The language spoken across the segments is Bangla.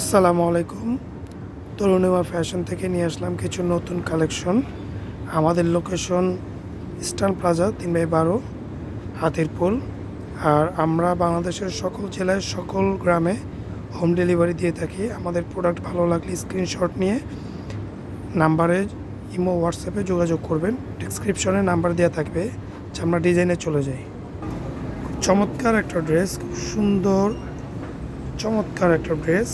আসসালামু আলাইকুম। তরুণিমা ফ্যাশন থেকে নিয়ে আসলাম কিছু নতুন কালেকশন। আমাদের লোকেশন ইস্টার্ন প্লাজা তিন বাই বারো, হাতিরপুল। আর আমরা বাংলাদেশের সকল জেলায় সকল গ্রামে হোম ডেলিভারি দিয়ে থাকি। আমাদের প্রোডাক্ট ভালো লাগলে স্ক্রিনশট নিয়ে নাম্বারে ইমো হোয়াটসঅ্যাপে যোগাযোগ করবেন। ডিসক্রিপশনে নাম্বার দেওয়া থাকবে, যে আমরা ডিজাইনে চলে যাই। চমৎকার একটা ড্রেস খুব সুন্দর, চমৎকার একটা ড্রেস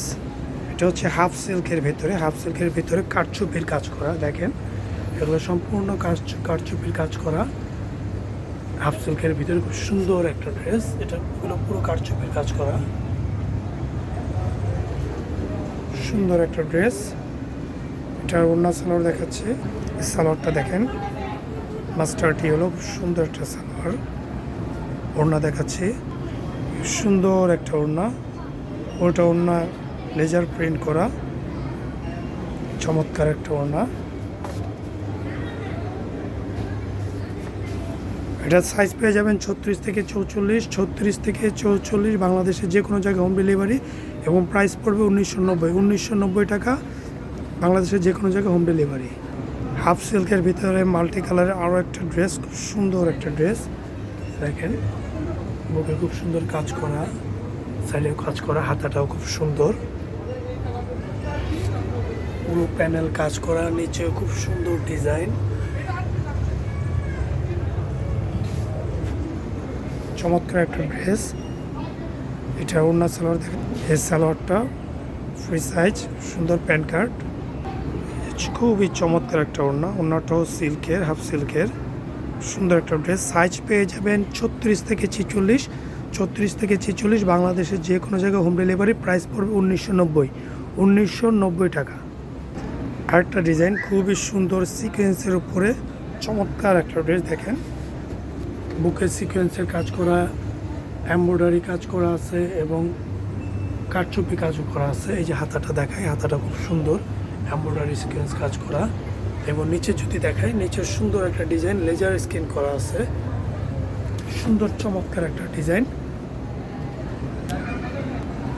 এটা হচ্ছে হাফ সিল্কের ভেতরে হাফ সিল্কের ভেতরে কাঠচুপির কাজ করা, দেখেন। এগুলো সম্পূর্ণ কাজ কারচুপির কাজ করা। হাফ সিল্কের ভিতরে খুব সুন্দর একটা ড্রেস এটা এগুলো পুরো কাঠচুপির কাজ করা। সুন্দর একটা ড্রেস এটার অন্য সালোয়ার দেখাচ্ছে। সালোয়ারটা দেখেন মাস্টারটি হলো সুন্দর একটা সালোয়ার। ওড়না দেখাচ্ছে। সুন্দর একটা ওড়না। ওটা ওড়না লেজার প্রিন্ট করা। চমৎকার একটা ওড়না। এটা সাইজ পেয়ে যাবেন ছত্রিশ থেকে চৌচল্লিশ, ছত্রিশ থেকে চৌচল্লিশ বাংলাদেশের যে কোনো জায়গায় হোম ডেলিভারি এবং প্রাইস পড়বে উনিশশো নব্বই। উনিশশো নব্বই টাকা বাংলাদেশের যে কোনো জায়গায় হোম ডেলিভারি হাফ সিল্কের ভিতরে মাল্টি কালারের আরও একটা ড্রেস খুব সুন্দর একটা ড্রেস দেখেন, বুকে খুব সুন্দর কাজ করা সাইডেও কাজ করা, হাতাটাও খুব সুন্দর। পুরো প্যানেল কাজ করা নিচেও খুব সুন্দর ডিজাইন। চমৎকার একটা ড্রেস। এটা অন্য সালোয়ার দেখেন, এই সালোয়ারটা ফ্রি সাইজ সুন্দর প্যান্ট কার্ড খুবই চমৎকার একটা ওড়না, ওড়নাটাও সিল্কের হাফ সিল্কের। সুন্দর একটা ড্রেস। সাইজ পেয়ে যাবেন ছত্রিশ থেকে ছিচল্লিশ। ছত্রিশ থেকে ছেচল্লিশ বাংলাদেশের যে কোনো জায়গায় হোম ডেলিভারি প্রাইস পড়বে উনিশশো নব্বই। উনিশশো নব্বই টাকা। আরেকটা ডিজাইন, খুবই সুন্দর সিকোয়েন্সের উপরে চমৎকার একটা ড্রেস দেখেন। বুকের সিকোয়েন্সের কাজ করা এমব্রয়ডারি কাজ করা আছে এবং কারচুপি কাজও করা আছে। এই যে হাতাটা দেখায় হাতাটা খুব সুন্দর এমব্রয়ডারি সিকোয়েন্স কাজ করা। এবং নিচে যদি দেখায় নিচে সুন্দর একটা ডিজাইন লেজার স্কিন করা আছে। সুন্দর চমৎকার একটা ডিজাইন।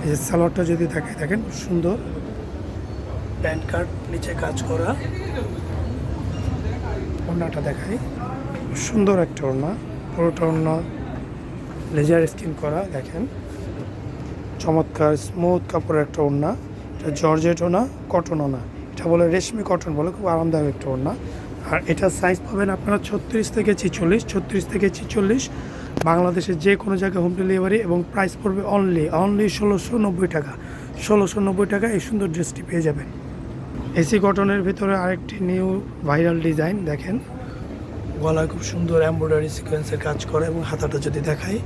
এই যে সালোয়ারটা যদি দেখায় দেখেন সুন্দর। প্যান্ট কার্ড নিচে কাজ করা। ওড়নাটা দেখাই। সুন্দর একটা ওড়না। পুরোটা ওড়না লেজার স্কিন করা, দেখেন। চমৎকার, স্মুথ কাপড়ের একটা ওড়না। এটা জর্জেট ওনা কটন ওনা এটা বলে রেশমি কটন বলে, খুব আরামদায়ক একটা ওড়না। আর এটার সাইজ পাবেন আপনারা ছত্রিশ থেকে ছিচল্লিশ, ছত্রিশ থেকে ছিচল্লিশ। বাংলাদেশের যে কোনো জায়গায় হোম ডেলিভারি এবং প্রাইস পড়বে অনলি অনলি ষোলোশো নব্বই টাকা। ষোলোশো নব্বই টাকা এই সুন্দর ড্রেসটি পেয়ে যাবেন। এসি কটনের ভিতরে আরেকটি নিউ ভাইরাল ডিজাইন, দেখেন। গলায় খুব সুন্দর এমব্রয়ডারি সিকোয়েন্সের কাজ করা এবং হাতাটা যদি দেখাই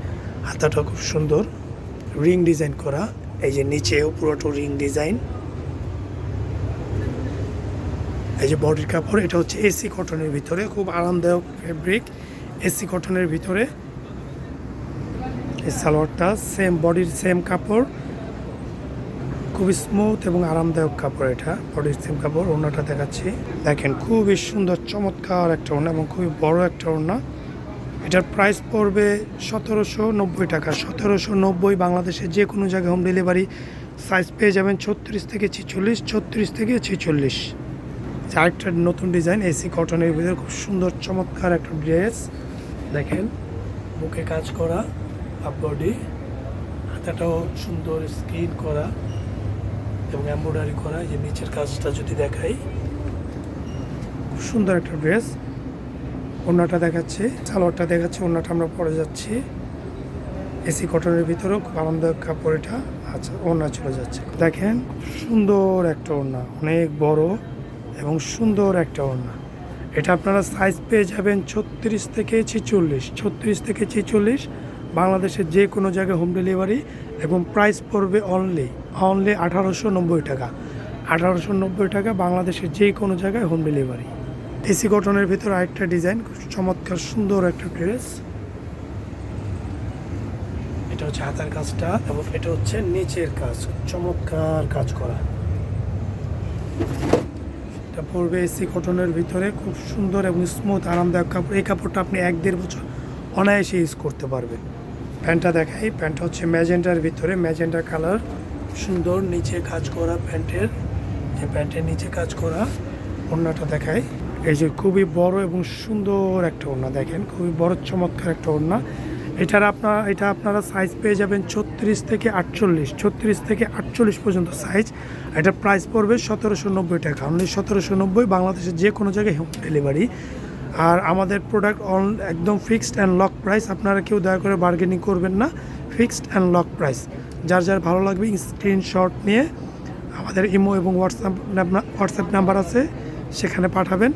হাতাটা খুব সুন্দর। রিং ডিজাইন করা, এই যে নিচেও পুরোটা রিং ডিজাইন। এই যে বডির কাপড়, এটা হচ্ছে এসি কটনের ভিতরে, খুব আরামদায়ক ফেব্রিক এসি কটনের ভিতরে সালোয়ারটা সেম বডির সেম কাপড়। খুবই স্মুথ এবং আরামদায়ক কাপড় এটা বডি সেম কাপড়, ওড়নাটা দেখাচ্ছি। দেখেন, খুবই সুন্দর, চমৎকার একটা ওড়না এবং খুবই বড় একটা ওড়না। এটার প্রাইস পড়বে সতেরোশো নব্বই টাকা। সতেরোশো নব্বই বাংলাদেশের যে কোনো জায়গায় হোম ডেলিভারি সাইজ পেয়ে যাবেন ছত্রিশ থেকে ছিচল্লিশ, ছত্রিশ থেকে ছেচল্লিশ। আরেকটা নতুন ডিজাইন এসি কটনের ভিতরে খুব সুন্দর, চমৎকার একটা ড্রেস দেখেন, বুকে কাজ করা হাফ বডি হাতাটাও সুন্দর স্কিন করা। এবং এমব্রয়ডারি করা যে নিচের কাজটা যদি দেখাই। খুব সুন্দর একটা ড্রেস ওড়নাটা দেখাচ্ছে, সালোয়ারটা দেখাচ্ছে, ওড়নাটা আমরা পরে যাচ্ছি। এসি কটনের ভিতরেও খুব আরামদায়ক কাপড় এটা। আচ্ছা ওড়না চলে যাচ্ছে। দেখেন, সুন্দর একটা ওড়না, অনেক বড় এবং সুন্দর একটা ওড়না। এটা আপনারা সাইজ পেয়ে যাবেন ছত্রিশ থেকে ছেচল্লিশ, ছত্রিশ থেকে ছেচল্লিশ বাংলাদেশের যে কোনো জায়গায় হোম ডেলিভারি এবং প্রাইস পড়বে অনলি অনলি আঠারোশো নব্বই টাকা। আঠারোশো নব্বই টাকা বাংলাদেশের যে কোনো জায়গায় হোম ডেলিভারি এসি কটনের ভিতরে আরেকটা ডিজাইন চমৎকার, সুন্দর একটা ড্রেস এটা হচ্ছে হাতার কাজটা এবং এটা হচ্ছে নিচের কাজ চমৎকার কাজ করা। এটা পড়বে এসি কটনের ভিতরে, খুব সুন্দর এবং স্মুথ আরামদায়ক কাপড়। এই কাপড়টা আপনি এক দেড় বছর অনায়াসে ইউজ করতে পারবেন। প্যান্টটা দেখাই। প্যান্টটা হচ্ছে ম্যাজেন্টার ভিতরে। ম্যাজেন্টা কালার সুন্দর, নিচে কাজ করা প্যান্টের। এই প্যান্টের নিচে কাজ করা ওড়নাটা দেখায় এই যে খুবই বড় এবং সুন্দর একটা ওড়না দেখেন। খুবই বড়, চমৎকার একটা ওড়না। এটার আপনার এটা আপনারা সাইজ পেয়ে যাবেন ছত্রিশ থেকে আটচল্লিশ। ছত্রিশ থেকে আটচল্লিশ পর্যন্ত সাইজ এটা প্রাইস পড়বে সতেরোশো নব্বই টাকা। অনলি সতেরোশো নব্বই বাংলাদেশের যে কোনো জায়গায় হোম ডেলিভারি আর আমাদের প্রোডাক্ট অন একদম ফিক্সড অ্যান্ড লক প্রাইস আপনারা কেউ দয়া করে বার্গেনিং করবেন না। ফিক্সড অ্যান্ড লক প্রাইস যার যার ভালো লাগবে স্ক্রিনশট নিয়ে আমাদের ইমো এবং হোয়াটসঅ্যাপ হোয়াটসঅ্যাপ নাম্বার আছে, সেখানে পাঠাবেন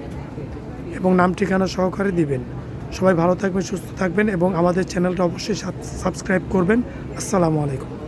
এবং নাম ঠিকানা সহকারে দিবেন। সবাই ভালো থাকবেন, সুস্থ থাকবেন এবং আমাদের চ্যানেলটা অবশ্যই সাবস্ক্রাইব করবেন। আসসালামু আলাইকুম।